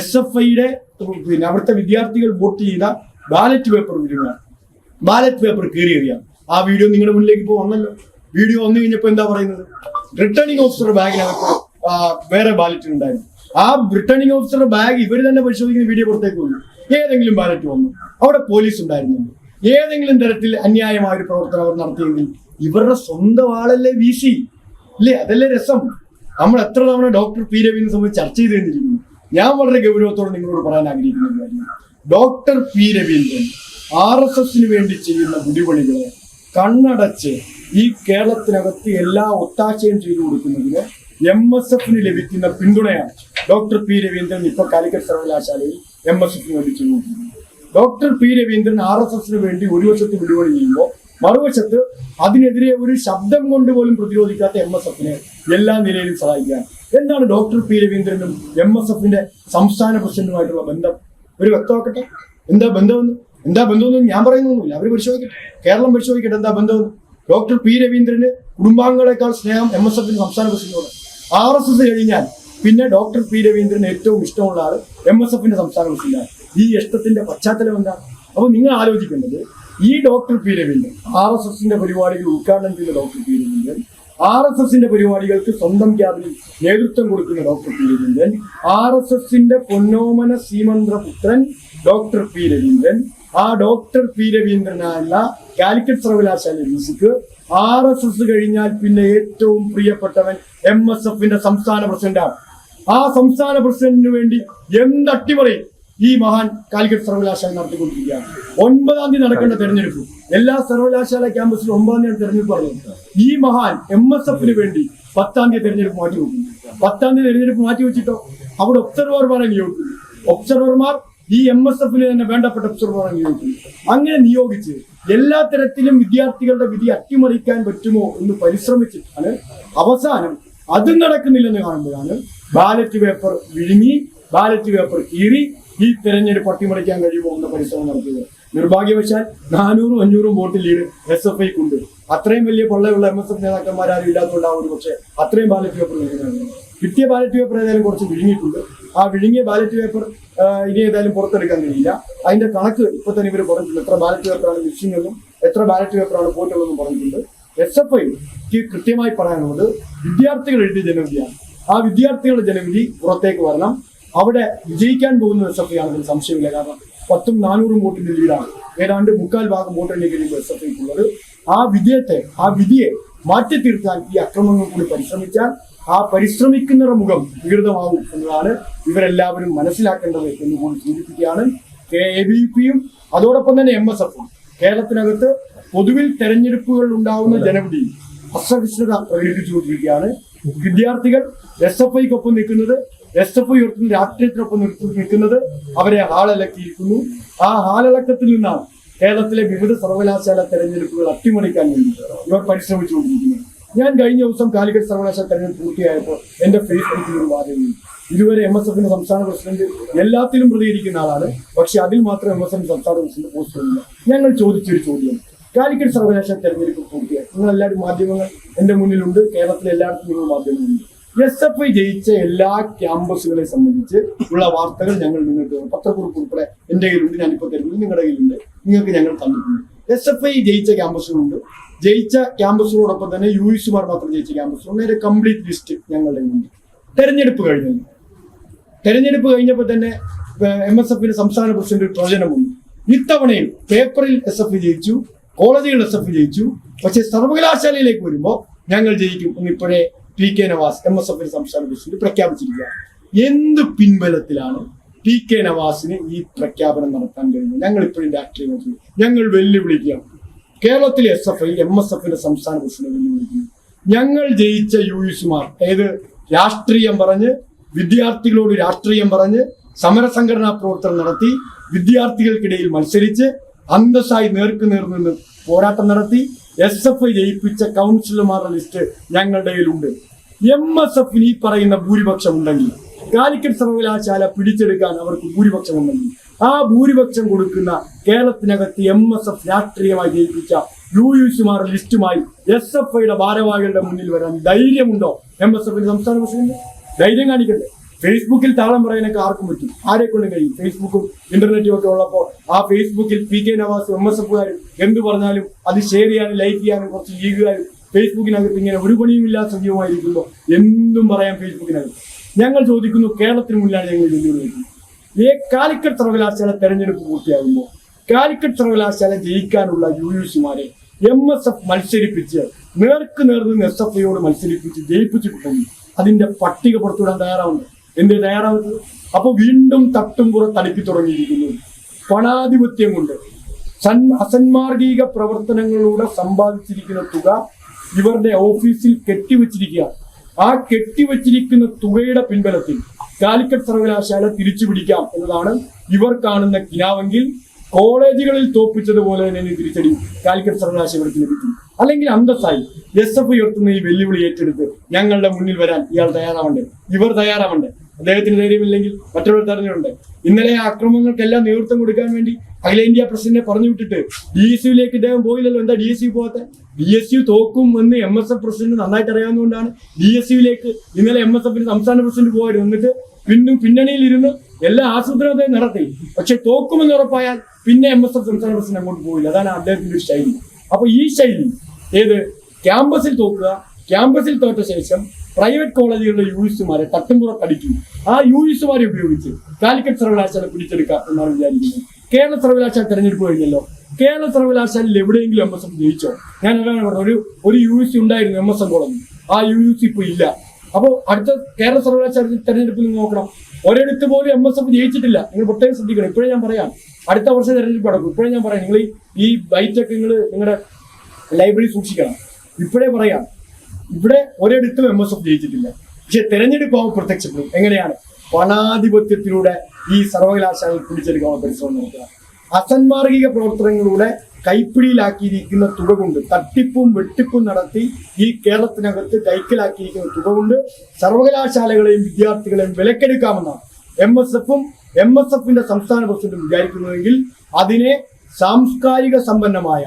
[SPEAKER 1] എസ് എഫ് ഐയുടെ പിന്നെ അവിടുത്തെ വിദ്യാർത്ഥികൾ വോട്ട് ചെയ്ത ബാലറ്റ് പേപ്പർ വിടുകയാണ്. ബാലറ്റ് പേപ്പർ കീറിയറിയാണ്. ആ വീഡിയോ നിങ്ങളുടെ മുന്നിലേക്ക് ഇപ്പോൾ വന്നല്ലോ വീഡിയോ വന്നു കഴിഞ്ഞപ്പോൾ എന്താ പറയുന്നത്? റിട്ടേണിംഗ് ഓഫീസർ ബാഗിനകത്ത് വേറെ ബാലറ്റ് ഉണ്ടായിരുന്നു ആ റിട്ടേണിംഗ് ഓഫീസറുടെ ബാഗ് ഇവർ തന്നെ പരിശോധിക്കുന്ന വീഡിയോ പുറത്തേക്ക് വന്നു. ഏതെങ്കിലും ബാലറ്റ് വന്നു. അവിടെ പോലീസ് ഉണ്ടായിരുന്നുണ്ട്. ഏതെങ്കിലും തരത്തിൽ അന്യായമായ ഒരു പ്രവർത്തനം അവർ നടത്തിയെങ്കിൽ ഇവരുടെ സ്വന്തം ആളല്ലേ വി സി ഇല്ലേ? അതല്ലേ രസം. നമ്മൾ എത്ര തവണ ഡോക്ടർ പി രവീന്ദ്രനെ സംബന്ധിച്ച് ചർച്ച ചെയ്ത് കഴിഞ്ഞിരിക്കുന്നു. ഞാൻ വളരെ ഗൗരവത്തോടെ നിങ്ങളോട് പറയാൻ ആഗ്രഹിക്കുന്ന doctor P Raveendran R S എസിന് വേണ്ടി ചെയ്യുന്ന വിടിപണികളെ കണ്ണടച്ച് ഈ കേരളത്തിനകത്ത് എല്ലാ ഒത്താശയും ചെയ്തു കൊടുക്കുന്നതിന് എം എസ് എഫിന് ലഭിക്കുന്ന പിന്തുണയാണ് ഡോക്ടർ പി രവീന്ദ്രൻ ഇപ്പൊ കാലിക്കറ്റ് സർവകലാശാലയിൽ എം എസ് എഫിന് വേണ്ടി ചെയ്തുകൊണ്ടിരിക്കുന്നത് doctor P Raveendran R S എസിന് വേണ്ടി ഒരു വശത്ത് വിടുപടി ചെയ്യുമ്പോൾ മറുവശത്ത് അതിനെതിരെ ഒരു ശബ്ദം കൊണ്ട് പോലും പ്രതിരോധിക്കാത്ത എം എസ് എഫിനെ എല്ലാ നിലയിലും സഹായിക്കാൻ. എന്താണ് ഡോക്ടർ പി രവീന്ദ്രനും എം എസ് എഫിന്റെ സംസ്ഥാന പ്രസിഡന്റുമായിട്ടുള്ള ബന്ധം? ഒരു വ്യക്തമാക്കട്ടെ? എന്താ ബന്ധമെന്ന്? എന്താ ബന്ധമെന്ന് ഞാൻ പറയുന്നൊന്നുമില്ല. അവർ പരിശോധിക്കട്ടെ. കേരളം പരിശോധിക്കട്ടെ എന്താ ബന്ധമെന്ന് ഡോക്ടർ പി രവീന്ദ്രന് കുടുംബാംഗങ്ങളെക്കാൾ സ്നേഹം എം എസ് എഫിന് സംസ്ഥാന പ്രസിഡന്റിനോട്. ആർ എസ് എസ് കഴിഞ്ഞാൽ പിന്നെ ഡോക്ടർ പി രവീന്ദ്രന് ഏറ്റവും ഇഷ്ടമുള്ള ആൾ എം എസ് എഫിന്റെ സംസ്ഥാന പ്രസിഡന്റാണ്. ഈ ഇഷ്ടത്തിന്റെ പശ്ചാത്തലം എന്താണ് അപ്പൊ നിങ്ങൾ ആലോചിക്കേണ്ടത് ഈ doctor P Raveendran R S എസിന്റെ പരിപാടികൾ ഉദ്ഘാടനം ചെയ്ത doctor P Raveendran R S എസിന്റെ പരിപാടികൾക്ക് സ്വന്തം ക്യാബിനിൽ നേതൃത്വം കൊടുക്കുന്ന doctor P Raveendran R S എസിന്റെ പൊന്നോമന സീമന്ത്രപുത്രൻ ഡോക്ടർ പി രവീന്ദ്രൻ ആ ഡോക്ടർ പി രവീന്ദ്രനല്ല കാലിക്കറ്റ് സർവകലാശാല മ്യൂസിക് ആർ എസ് എസ് കഴിഞ്ഞാൽ പിന്നെ ഏറ്റവും പ്രിയപ്പെട്ടവൻ എം എസ് എഫിന്റെ സംസ്ഥാന പ്രസിഡന്റാണ്. ആ സംസ്ഥാന പ്രസിഡന്റിന് വേണ്ടി എന്ത് അട്ടിമറി ഈ മഹാൻ കാലിക്കറ്റ് സർവകലാശാല നടത്തിക്കൊണ്ടിരിക്കുകയാണ്. ഒൻപതാം തീയതി നടക്കേണ്ട തെരഞ്ഞെടുപ്പ്. എല്ലാ സർവകലാശാല ക്യാമ്പസിലും ഒമ്പതാം തീയതി തെരഞ്ഞെടുപ്പ് പറഞ്ഞു ഈ മഹാൻ എം എസ് എഫിന് വേണ്ടി പത്താം തീയതി തെരഞ്ഞെടുപ്പ് മാറ്റി വെക്കും പത്താം തീയതി തെരഞ്ഞെടുപ്പ് മാറ്റി വെച്ചിട്ടോ അവിടെ ഒബ്സർവർമാരെ നിയോഗിക്കുന്നു. ഒബ്സർവർമാർ ഈ എം എസ് എഫിന് തന്നെ വേണ്ടപ്പെട്ട ഒബ്സർവറെ നിയോഗിക്കുന്നു അങ്ങനെ നിയോഗിച്ച് എല്ലാ തരത്തിലും വിദ്യാർത്ഥികളുടെ വിധി അട്ടിമറിക്കാൻ പറ്റുമോ എന്ന് പരിശ്രമിച്ചിട്ടാണ് അവസാനം അതും നടക്കുന്നില്ലെന്ന് കാണുമ്പോഴാണ് ബാലറ്റ് പേപ്പർ വിഴുങ്ങി ബാലറ്റ് പേപ്പർ കീറി ഈ തെരഞ്ഞെടുപ്പ് അട്ടിമറിക്കാൻ കഴിയുമോ എന്ന പരിശ്രമം നടത്തിയത്. നിർഭാഗ്യവശാൽ നാനൂറും അഞ്ഞൂറും വോട്ട് ലീഡ് എസ് എഫ് ഐക്കുണ്ട് അത്രയും വലിയ പൊള്ളയുള്ള എം എസ് എഫ് നേതാക്കന്മാരും ഇല്ലാത്തതുകൊണ്ടാവുന്നു പക്ഷേ അത്രയും ബാലറ്റ് പേപ്പർ നൽകുന്നത് കിട്ടിയ ബാലറ്റ് പേപ്പർ ഏതായാലും കുറച്ച് വിഴുങ്ങിയിട്ടുണ്ട്. ആ വിഴുങ്ങിയ ബാലറ്റ് പേപ്പർ ഇനി ഏതായാലും പുറത്തെടുക്കാൻ കഴിയില്ല. അതിന്റെ കണക്ക് ഇപ്പൊ തന്നെ ഇവർ പറഞ്ഞിട്ടുണ്ട്. എത്ര ബാലറ്റ് പേപ്പറാണ് മിസ്സിംഗ് എന്നും എത്ര ബാലറ്റ് പേപ്പറാണ് പോയിട്ടുള്ളതെന്നും പറഞ്ഞിട്ടുണ്ട്. എസ് എഫ് ഐക്ക് കൃത്യമായി പറയാനുള്ളത് വിദ്യാർത്ഥികൾ എഴുതിയ ജനവിധിയാണ്. ആ വിദ്യാർത്ഥികളുടെ ജനവിധി പുറത്തേക്ക് വരണം. അവിടെ വിജയിക്കാൻ പോകുന്ന എസ് എഫ് ഐ ആണെന്ന് സംശയമില്ല. കാരണം പത്തും നാനൂറും വോട്ടിന്റെ ലീഡാണ്. ഏതാണ്ട് മുക്കാൽ ഭാഗം വോട്ടിന്റെ കഴിയുമ്പോൾ എസ് എഫ് ഐക്കുള്ളത് ആ വിജയത്തെ ആ വിധിയെ മാറ്റി തീർക്കാൻ ഈ അക്രമങ്ങൾ കൂടി പരിശ്രമിച്ചാൽ ആ പരിശ്രമിക്കുന്നവരുടെ മുഖം വികൃതമാവും എന്നതാണ് ഇവരെല്ലാവരും മനസ്സിലാക്കേണ്ടത് എന്ന് കൂടി സൂചിപ്പിക്കുകയാണ്. എ ബി പിയും അതോടൊപ്പം തന്നെ എം എസ് എഫും. കേരളത്തിനകത്ത് പൊതുവിൽ തെരഞ്ഞെടുപ്പുകൾ ഉണ്ടാവുന്ന ജനവിധി അസഹിഷ്ണുത പ്രകടിപ്പിച്ചുകൊണ്ടിരിക്കുകയാണ് വിദ്യാർത്ഥികൾ എസ് എഫ് ഐക്കൊപ്പം നിൽക്കുന്നത് എസ് എഫ് ഐ ഉയർത്തുന്ന രാഷ്ട്രീയത്തിനൊപ്പം നിൽക്കുന്നത് അവരെ ഹാളിളക്കിയിരിക്കുന്നു. ആ ഹാളിളക്കത്തിൽ നിന്നാണ് കേരളത്തിലെ വിവിധ സർവകലാശാല തെരഞ്ഞെടുപ്പുകൾ അട്ടിമറിക്കാൻ വേണ്ടി ഇവർ പരിശ്രമിച്ചുകൊണ്ടിരിക്കുന്നത് ഞാൻ കഴിഞ്ഞ ദിവസം കാലിക്കറ്റ് സർവകലാശാല തെരഞ്ഞെടുപ്പ് പൂർത്തിയായപ്പോൾ എന്റെ ഫേസ്ബുക്കിൽ ഒരു വാദം ഇതുവരെ എം എസ് എഫിന്റെ സംസ്ഥാന പ്രസിഡന്റ് എല്ലാത്തിലും പ്രതികരിക്കുന്ന ആളാണ്. പക്ഷെ അതിൽ മാത്രം എം എസ് എഫ് സംസ്ഥാന പ്രസിഡന്റ് പോസ്റ്റ് ഇല്ല ഞങ്ങൾ ചോദിച്ചൊരു ചോദ്യം. കാലിക്കറ്റ് സർവകലാശാല തെരഞ്ഞെടുപ്പ് പൂർത്തിയായി. നിങ്ങൾ എല്ലാവരും മാധ്യമങ്ങൾ എന്റെ മുന്നിലുണ്ട്. കേരളത്തിലെ എല്ലായിടത്തും നിങ്ങൾ മാധ്യമങ്ങളുണ്ട്. എസ് എഫ് ഐ ജയിച്ച എല്ലാ ക്യാമ്പസുകളെ സംബന്ധിച്ച് ഉള്ള വാർത്തകൾ ഞങ്ങൾ നിങ്ങൾക്ക് പത്രക്കുറിപ്പ് ഉൾപ്പെടെ എന്റെ കയ്യിലുണ്ട്. ഞാനിപ്പോൾ തരുന്നത് നിങ്ങളുടെ കയ്യിലുണ്ട്. നിങ്ങൾക്ക് ഞങ്ങൾ തന്നിട്ടുണ്ട്. എസ് എഫ് ഐ ജയിച്ച ക്യാമ്പസുകളുണ്ട്. ജയിച്ച ക്യാമ്പസുകളോടൊപ്പം തന്നെ യു എസുമാർ മാത്രം ജയിച്ച ക്യാമ്പസുകളുണ്ട് അതിന്റെ കംപ്ലീറ്റ് ലിസ്റ്റ് ഞങ്ങളുടെ കയ്യിലുണ്ട്. തെരഞ്ഞെടുപ്പ് കഴിഞ്ഞു. തെരഞ്ഞെടുപ്പ് കഴിഞ്ഞപ്പോൾ തന്നെ എം എസ് എഫിന്റെ സംസ്ഥാന പ്രസിഡന്റ് ഒരു പ്രവചനം വന്നു. ഇത്തവണയും പേപ്പറിൽ എസ് എഫ് ജയിച്ചു കോളേജുകൾ എസ് എഫ് ജയിച്ചു. പക്ഷെ സർവകലാശാലയിലേക്ക് വരുമ്പോൾ ഞങ്ങൾ ജയിക്കും എന്നിപ്പോഴേ P K Navas M S എഫിന്റെ സംസ്ഥാന പ്രസിഡന്റ് പ്രഖ്യാപിച്ചിരിക്കുക എന്ത് പിൻബലത്തിലാണ് പി കെ നവാസിന് ഈ പ്രഖ്യാപനം നടത്താൻ കഴിഞ്ഞത് ഞങ്ങൾ ഇപ്പോഴും രാഷ്ട്രീയ ഞങ്ങൾ വെല്ലുവിളിക്കുകയാണ്. കേരളത്തിലെ S F I M S എഫിന്റെ സംസ്ഥാന പ്രസിഡന്റ് വെല്ലുവിളിക്കുന്നു ഞങ്ങൾ ജയിച്ച യു യുസുമാർ അതായത് രാഷ്ട്രീയം പറഞ്ഞ് വിദ്യാർത്ഥികളോട് രാഷ്ട്രീയം പറഞ്ഞ് സമരസംഘടനാ പ്രവർത്തനം നടത്തി വിദ്യാർത്ഥികൾക്കിടയിൽ മത്സരിച്ച് അന്തസ്സായി നേർക്ക് നേർ നിന്ന് പോരാട്ടം നടത്തി എസ് എഫ് ഐ ജയിപ്പിച്ച കൗൺസിലർമാരുടെ ലിസ്റ്റ് ഞങ്ങളുടെ കയ്യിലുണ്ട്. എം എസ് എഫിന് ഈ പറയുന്ന ഭൂരിപക്ഷം ഉണ്ടെങ്കിൽ കാലിക്കറ്റ് സർവകലാശാല പിടിച്ചെടുക്കാൻ അവർക്ക് ഭൂരിപക്ഷം ഉണ്ടെങ്കിൽ ആ ഭൂരിപക്ഷം കൊടുക്കുന്ന കേരളത്തിനകത്ത് എം എസ് എഫ് രാഷ്ട്രീയമായി ജയിപ്പിച്ച യു യുസുമാർ ലിസ്റ്റുമായി എസ് എഫ് ഐയുടെ ഭാരവാഹികളുടെ മുന്നിൽ വരാൻ ധൈര്യമുണ്ടോ? എം എസ് എഫിന്റെ സംസ്ഥാന പ്രസിഡന്റ്? ധൈര്യം കാണിക്കട്ടെ. ഫേസ്ബുക്കിൽ താളം പറയാനൊക്കെ ആർക്കും പറ്റും. ആരെ കൊണ്ടും കഴിയും? ഫേസ്ബുക്കും ഇന്റർനെറ്റും ഒക്കെ ഉള്ളപ്പോൾ ആ ഫേസ്ബുക്കിൽ P K Navas M S എഫുകാരും എന്ത് പറഞ്ഞാലും അത് ഷെയർ ചെയ്യാനും ലൈക്ക് ചെയ്യാനും കുറച്ച് ലീഗുകാരും ഫേസ്ബുക്കിനകത്ത് ഇങ്ങനെ ഒരു പണിയുമില്ലാതെ സജീവമായിരിക്കുമ്പോൾ എന്തും പറയാം ഫേസ്ബുക്കിനകത്ത്. ഞങ്ങൾ ചോദിക്കുന്നു കേരളത്തിന് മുന്നിലാണ് ഞങ്ങൾ വെല്ലുവിളി ഈ കാലിക്കറ്റ് സർവകലാശാല തെരഞ്ഞെടുപ്പ് പൂർത്തിയാകുമ്പോൾ കാലിക്കറ്റ് സർവകലാശാല ജയിക്കാനുള്ള യു യു സിമാരെ എം എസ് എഫ് മത്സരിപ്പിച്ച് നേർക്ക് നേർന്ന് എസ് എഫ് ഐയോട് മത്സരിപ്പിച്ച് ജയിപ്പിച്ചിട്ടുണ്ടെങ്കിൽ അതിന്റെ പട്ടിക പുറത്തുവിടാൻ തയ്യാറാവുന്നു. എന്ത് തയ്യാറാവുന്നത് അപ്പൊ വീണ്ടും തട്ടും പുറത്തടുപ്പി തുടങ്ങിയിരിക്കുന്നു. പണാധിപത്യം കൊണ്ട് സൻ അസന്മാർഗിക പ്രവർത്തനങ്ങളിലൂടെ സമ്പാദിച്ചിരിക്കുന്ന തുക ഇവരുടെ ഓഫീസിൽ കെട്ടിവച്ചിരിക്കുക ആ കെട്ടിവച്ചിരിക്കുന്ന തുകയുടെ പിൻബലത്തിൽ കാലിക്കറ്റ് സർവകലാശാല തിരിച്ചു പിടിക്കാം എന്നതാണ് ഇവർ കാണുന്ന കിനാവെങ്കിൽ കോളേജുകളിൽ തോപ്പിച്ചതുപോലെ തന്നെ തിരിച്ചടി കാലിക്കറ്റ് സർവകലാശാലയ്ക്ക് ലഭിക്കും. അല്ലെങ്കിൽ അന്തസ്സായി എസ് എഫ് ഉയർത്തുന്ന ഈ വെല്ലുവിളി ഏറ്റെടുത്ത് ഞങ്ങളുടെ മുന്നിൽ വരാൻ ഇയാൾ തയ്യാറാവണ്ടേ? ഇവർ തയ്യാറാവണ്ടേ? അദ്ദേഹത്തിന് ധൈര്യമില്ലെങ്കിൽ മറ്റൊരു തെരഞ്ഞെടുണ്ട് ഇന്നലെ അക്രമങ്ങൾക്കെല്ലാം നേതൃത്വം കൊടുക്കാൻ വേണ്ടി അഖിലേന്ത്യാ പ്രസിഡന്റിനെ പറഞ്ഞു വിട്ടിട്ട് ഡി എസ് യുയിലേക്ക് ഇദ്ദേഹം പോയില്ലല്ലോ. എന്താ ഡി എസ് യു പോകാത്ത ഡി എസ് യു തോക്കും എന്ന് എം എസ് എഫ് പ്രസിഡന്റ് നന്നായിട്ട് അറിയാവുന്നതുകൊണ്ടാണ് ഡി എസ് യുയിലേക്ക് ഇന്നലെ എം എസ് എഫിന് സംസ്ഥാന പ്രസിഡന്റ് പോയിരുന്നു എന്നിട്ട് പിന്നും പിന്നണിയിൽ ഇരുന്ന് എല്ലാ ആസൂത്രണത്തെയും നടത്തി. പക്ഷെ തോക്കുമെന്ന് ഉറപ്പായാൽ പിന്നെ എം എസ് എഫ് സംസ്ഥാന പ്രസിഡന്റ് അങ്ങോട്ട് പോയില്ല. അതാണ് അദ്ദേഹത്തിന്റെ ഒരു ശൈലി. അപ്പൊ ഈ ശൈലി ഏത്? ക്യാമ്പസിൽ തോക്കുക ക്യാമ്പസിൽ തോറ്റ ശേഷം പ്രൈവറ്റ് കോളേജുകളിലെ എസുമാരെ തട്ടുംപുറത്തടിക്കും ആ യൂണിസുമാരെ ഉപയോഗിച്ച് കാലിക്കറ്റ് സർവകലാശാല പിടിച്ചെടുക്കാം എന്നാണ് വിചാരിക്കുന്നത്. കേരള സർവകലാശാല തെരഞ്ഞെടുപ്പ് കഴിഞ്ഞല്ലോ. കേരള സർവകലാശാലയിൽ എവിടെയെങ്കിലും എം എസ് എം ജയിച്ചോ? ഞാൻ പറഞ്ഞത്. ഒരു ഒരു യു സി ഉണ്ടായിരുന്നു എം എസ് എം കോളേജ്. ആ യു സി ഇപ്പൊ ഇല്ല. അപ്പോൾ അടുത്ത കേരള സർവകലാശാല തെരഞ്ഞെടുപ്പിൽ നോക്കണം. ഒരിടത്ത് പോലും എം എസ് എഫ് ജയിച്ചിട്ടില്ല. നിങ്ങൾ പ്രത്യേകം ശ്രദ്ധിക്കണം. ഇപ്പോഴേ ഞാൻ പറയാം. അടുത്ത വർഷം തെരഞ്ഞെടുപ്പ് നടക്കും. ഇപ്പോഴേ ഞാൻ പറയാം. നിങ്ങൾ ഈ ബൈറ്റൊക്കെ നിങ്ങൾ നിങ്ങളുടെ ലൈബ്രറി സൂക്ഷിക്കണം. ഇപ്പോഴേ പറയാം. ഇവിടെ ഒരിടത്തും എം എസ് എഫ് ജയിച്ചിട്ടില്ല. പക്ഷെ തെരഞ്ഞെടുപ്പ് ആവും പ്രത്യക്ഷപ്പെടും. എങ്ങനെയാണ്? വനാധിപത്യത്തിലൂടെ ഈ സർവകലാശാല പിടിച്ചെടുക്കാനുള്ള പരിശ്രമം നടത്തുക. അസന്മാർഗിക പ്രവർത്തനങ്ങളിലൂടെ കൈപ്പിടിയിലാക്കിയിരിക്കുന്ന തുക കൊണ്ട് തട്ടിപ്പും വെട്ടിപ്പും നടത്തി ഈ കേരളത്തിനകത്ത് കൈക്കലാക്കിയിരിക്കുന്ന തുക കൊണ്ട് സർവകലാശാലകളെയും വിദ്യാർത്ഥികളെയും വിലക്കെടുക്കാമെന്നാണ് എം എസ് എഫും എം എസ് എഫിന്റെ സംസ്ഥാന പ്രസിഡന്റും വിചാരിക്കുന്നതെങ്കിൽ അതിനെ സാംസ്കാരിക സമ്പന്നമായ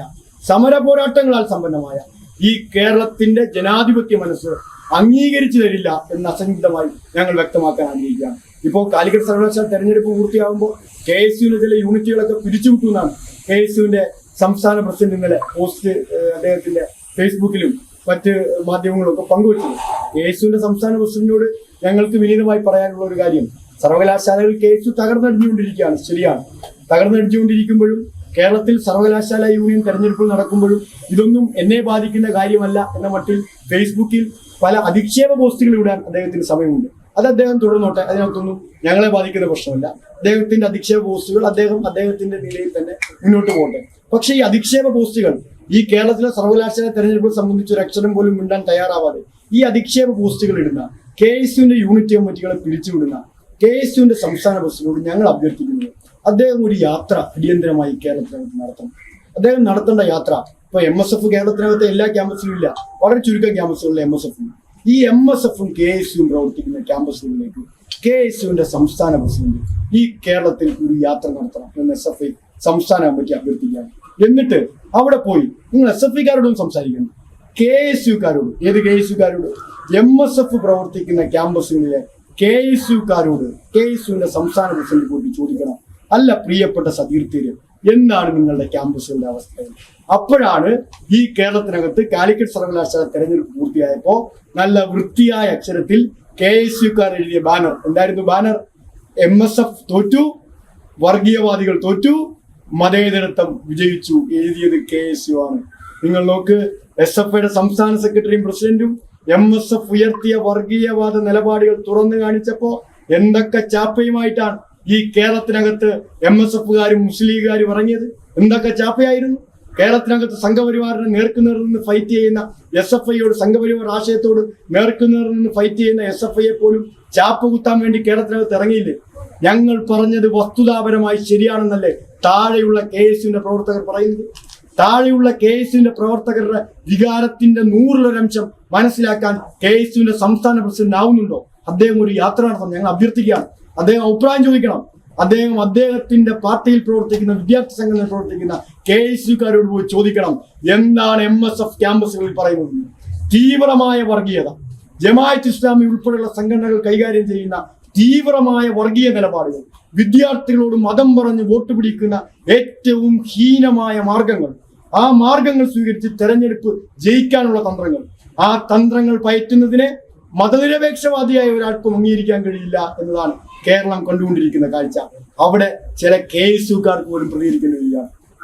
[SPEAKER 1] സമര പോരാട്ടങ്ങളാൽ സമ്പന്നമായ ഈ കേരളത്തിന്റെ ജനാധിപത്യ മനസ്സ് അംഗീകരിച്ചു തരില്ല എന്ന് അസംയുക്തമായി ഞങ്ങൾ വ്യക്തമാക്കാൻ ആഗ്രഹിക്കുകയാണ്. ഇപ്പോൾ കാലിക്കറ്റ് സർവകലാശാല തെരഞ്ഞെടുപ്പ് പൂർത്തിയാകുമ്പോൾ കെ എസ് യുവിന് ചില യൂണിറ്റുകളൊക്കെ പിരിച്ചുവിട്ടു എന്നാണ് കെ എസ് യുവിന്റെ സംസ്ഥാന പ്രസിഡന്റ് ഇന്നലെ പോസ്റ്റ് അദ്ദേഹത്തിന്റെ ഫേസ്ബുക്കിലും മറ്റ് മാധ്യമങ്ങളിലൊക്കെ പങ്കുവച്ചത്. കെ എസ് യുവിന്റെ സംസ്ഥാന പ്രസിഡന്റിനോട് ഞങ്ങൾക്ക് വിനീതമായി പറയാനുള്ള ഒരു കാര്യം സർവകലാശാലകൾ കെ എസ് യു തകർന്നടിഞ്ഞുകൊണ്ടിരിക്കുകയാണ്. ശരിയാണ്. തകർന്നടിച്ചുകൊണ്ടിരിക്കുമ്പോഴും കേരളത്തിൽ സർവകലാശാല യൂണിയൻ തെരഞ്ഞെടുപ്പ് നടക്കുമ്പോഴും ഇതൊന്നും എന്നെ ബാധിക്കുന്ന കാര്യമല്ല എന്ന മട്ടിൽ ഫേസ്ബുക്കിൽ പല അധിക്ഷേപ പോസ്റ്റുകൾ ഇടാൻ അദ്ദേഹത്തിന് സമയമുണ്ട്. അത് അദ്ദേഹം തുടർന്നോട്ടെ. അതിനകത്തൊന്നും ഞങ്ങളെ ബാധിക്കുന്ന പ്രശ്നമല്ല. അദ്ദേഹത്തിന്റെ അധിക്ഷേപ പോസ്റ്റുകൾ അദ്ദേഹം അദ്ദേഹത്തിന്റെ നിലയിൽ തന്നെ മുന്നോട്ട് പോകട്ടെ. പക്ഷേ ഈ അധിക്ഷേപ പോസ്റ്റുകൾ ഈ കേരളത്തിലെ സർവകലാശാല തെരഞ്ഞെടുപ്പ് സംബന്ധിച്ച് ഒരു അക്ഷരം പോലും മിണ്ടാൻ തയ്യാറാവാതെ ഈ അധിക്ഷേപ പോസ്റ്റുകൾ ഇടുന്ന കെ എസ് യുവിന്റെ യൂണിറ്റ് കമ്മിറ്റികളെ പിരിച്ചുവിടുന്ന കെ എസ് യുവിന്റെ സംസ്ഥാന പ്രസിഡന്റോട് ഞങ്ങൾ അഭ്യർത്ഥിക്കുന്നത് അദ്ദേഹം ഒരു യാത്ര അടിയന്തരമായി കേരളത്തിനകത്ത് നടത്തണം അദ്ദേഹം നടത്തേണ്ട യാത്ര ഇപ്പൊ എം എസ് എഫ് കേരളത്തിനകത്ത് എല്ലാ ക്യാമ്പസിലും ഇല്ല. വളരെ ചുരുക്കം ക്യാമ്പസുകളിൽ എം എസ് എഫ് ഈ എം എസ് എഫും കെ എസ് യുവും പ്രവർത്തിക്കുന്ന ക്യാമ്പസുകളിലേക്ക് കെ എസ് യുവിന്റെ സംസ്ഥാന പ്രസിഡന്റ് ഈ കേരളത്തിൽ ഒരു യാത്ര നടത്തണം എന്ന് എസ് എഫ് ഐ സംസ്ഥാന കമ്മിറ്റി അഭ്യർത്ഥിക്കുകയാണ്. എന്നിട്ട് അവിടെ പോയി നിങ്ങൾ എസ് എഫ് ഐക്കാരോടും സംസാരിക്കണം. കെ എസ് യുക്കാരോട് ഏത് കെ എസ് യുക്കാരോട് എം എസ് എഫ് പ്രവർത്തിക്കുന്ന ക്യാമ്പസുകളിലെ കെ എസ് യുക്കാരോട് കെ എസ് യുവിന്റെ സംസ്ഥാന പ്രസിഡന്റ് പോയിട്ട് ചോദിക്കണം. അല്ല പ്രിയപ്പെട്ട സതീർത്ഥ്യര് എന്താണ് നിങ്ങളുടെ ക്യാമ്പസുകളുടെ അവസ്ഥ. അപ്പോഴാണ് ഈ കേരളത്തിനകത്ത് കാലിക്കറ്റ് സർവകലാശാല തെരഞ്ഞെടുപ്പ് പൂർത്തിയായപ്പോ നല്ല വൃത്തിയായ അക്ഷരത്തിൽ കെ എസ് യുക്കാർ എഴുതിയ ബാനർ. എന്തായിരുന്നു ബാനർ? എം എസ് എഫ് തോറ്റു വർഗീയവാദികൾ തോറ്റു മതേതരത്വം വിജയിച്ചു എഴുതിയത് കെ എസ് യു ആണ്. നിങ്ങൾ നോക്ക് എസ് എഫ് ഐയുടെ സംസ്ഥാന സെക്രട്ടറിയും പ്രസിഡന്റും എം എസ് എഫ് ഉയർത്തിയ വർഗീയവാദ നിലപാടുകൾ തുറന്നു കാണിച്ചപ്പോ എന്തൊക്കെ ചാപ്പയുമായിട്ടാണ് ഈ കേരളത്തിനകത്ത് എം എസ് എഫുകാരും മുസ്ലിം ലീഗുകാരും ഇറങ്ങിയത് എന്തൊക്കെ ചാപ്പയായിരുന്നു? കേരളത്തിനകത്ത് സംഘപരിവാറിനെ നേർക്കുനേർ നിന്ന് ഫൈറ്റ് ചെയ്യുന്ന എസ് എഫ് ഐയോട് സംഘപരിവാർ ആശയത്തോട് നേർക്കുനേർ നിന്ന് ഫൈറ്റ് ചെയ്യുന്ന എസ് എഫ് ഐയെ പോലും ചാപ്പ് കുത്താൻ വേണ്ടി കേരളത്തിനകത്ത് ഇറങ്ങിയില്ലേ? ഞങ്ങൾ പറഞ്ഞത് വസ്തുതാപരമായി ശരിയാണെന്നല്ലേ താഴെയുള്ള കെ എസിന്റെ പ്രവർത്തകർ പറയുന്നത്. താഴെയുള്ള കെ എസിന്റെ പ്രവർത്തകരുടെ വികാരത്തിന്റെ നൂറിലൊരംശം മനസ്സിലാക്കാൻ കെ എസിന്റെ സംസ്ഥാന പ്രസിഡന്റ് ആവുന്നുണ്ടോ? അദ്ദേഹം ഒരു യാത്ര നടത്തണം ഞങ്ങൾ അഭ്യർത്ഥിക്കുകയാണ്. അദ്ദേഹം അഭിപ്രായം ചോദിക്കണം. അദ്ദേഹം അദ്ദേഹത്തിന്റെ പാർട്ടിയിൽ പ്രവർത്തിക്കുന്ന വിദ്യാർത്ഥി സംഘടന പ്രവർത്തിക്കുന്ന കെ എസ് പോയി ചോദിക്കണം. എന്താണ് എം എസ് എഫ് ക്യാമ്പസുകളിൽ പറയുന്നത്? തീവ്രമായ വർഗീയത. ജമാഅത്ത് ഇസ്ലാമി ഉൾപ്പെടെയുള്ള സംഘടനകൾ കൈകാര്യം ചെയ്യുന്ന തീവ്രമായ വർഗീയ നിലപാടുകൾ. വിദ്യാർത്ഥികളോട് മതം പറഞ്ഞ് വോട്ട് പിടിക്കുന്ന ഏറ്റവും ഹീനമായ മാർഗങ്ങൾ. ആ മാർഗങ്ങൾ സ്വീകരിച്ച് തെരഞ്ഞെടുപ്പ് ജയിക്കാനുള്ള തന്ത്രങ്ങൾ. ആ തന്ത്രങ്ങൾ പയറ്റുന്നതിനെ മതനിരപേക്ഷവാദിയായ ഒരാൾക്ക് മുങ്ങിയിരിക്കാൻ കഴിയില്ല എന്നതാണ് കേരളം കണ്ടുകൊണ്ടിരിക്കുന്ന കാഴ്ച. അവിടെ ചില കെ എസ് യുക്കാർക്ക് പോലും പ്രതികരിക്കേണ്ടി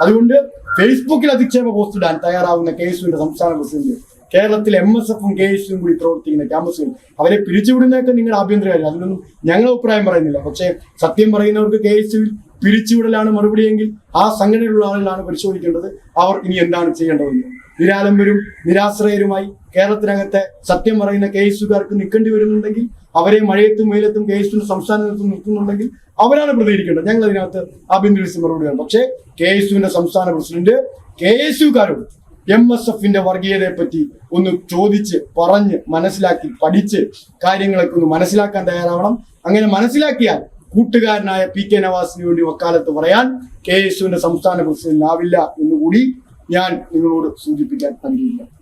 [SPEAKER 1] അതുകൊണ്ട് ഫേസ്ബുക്കിൽ അധിക്ഷേപ പോസ്റ്റ് ഇടാൻ തയ്യാറാവുന്ന കെ എസ്യുവിന്റെ സംസ്ഥാന പ്രസിഡന്റ് കേരളത്തിൽ എം എസ് എഫും കെ എസ് കൂടി പ്രവർത്തിക്കുന്ന ക്യാമ്പസുകൾ അവരെ പിരിച്ചുവിടുന്നതൊക്കെ നിങ്ങളുടെ ആഭ്യന്തര കാര്യം അതിനൊന്നും ഞങ്ങൾ അഭിപ്രായം പറയുന്നില്ല. പക്ഷേ സത്യം പറയുന്നവർക്ക് കെ എസ് യുവിൽ പിരിച്ചുവിടലാണ് മറുപടിയെങ്കിൽ ആ സംഘടനയിലുള്ള ആളുകളാണ് പരിശോധിക്കേണ്ടത്. അവർ ഇനി എന്താണ് ചെയ്യേണ്ടതെന്ന്. നിരാലംബരും നിരാശ്രയരുമായി. കേരളത്തിനകത്തെ സത്യം പറയുന്ന കെ എസുകാർക്ക് നിൽക്കേണ്ടി വരുന്നുണ്ടെങ്കിൽ അവരെ മഴയത്തും വെയിലത്തും കെ എസ് യു സംസ്ഥാനത്തും നിൽക്കുന്നുണ്ടെങ്കിൽ അവരാണ് പ്രതികരിക്കേണ്ടത്. ഞങ്ങൾ അതിനകത്ത് ആഭ്യന്തര മറുപടിയാണ് പക്ഷേ കെ എസ് യുവിന്റെ സംസ്ഥാന പ്രസിഡന്റ് കെ എസ് യുക്കാരോട് എം എസ് എഫിന്റെ വർഗീയതയെ പറ്റി ഒന്ന് ചോദിച്ച് പറഞ്ഞ് മനസ്സിലാക്കി പഠിച്ച് കാര്യങ്ങളൊക്കെ ഒന്ന് മനസ്സിലാക്കാൻ തയ്യാറാവണം. അങ്ങനെ മനസ്സിലാക്കിയാൽ കൂട്ടുകാരനായ പി കെ നവാസിന് വേണ്ടി വക്കാലത്ത് പറയാൻ കെ എസ് യുവിന്റെ സംസ്ഥാന പ്രസിഡന്റിനാവില്ല എന്നുകൂടി ഞാൻ നിങ്ങളോട് സൂചിപ്പിക്കാൻ ആഗ്രഹിക്കുന്നു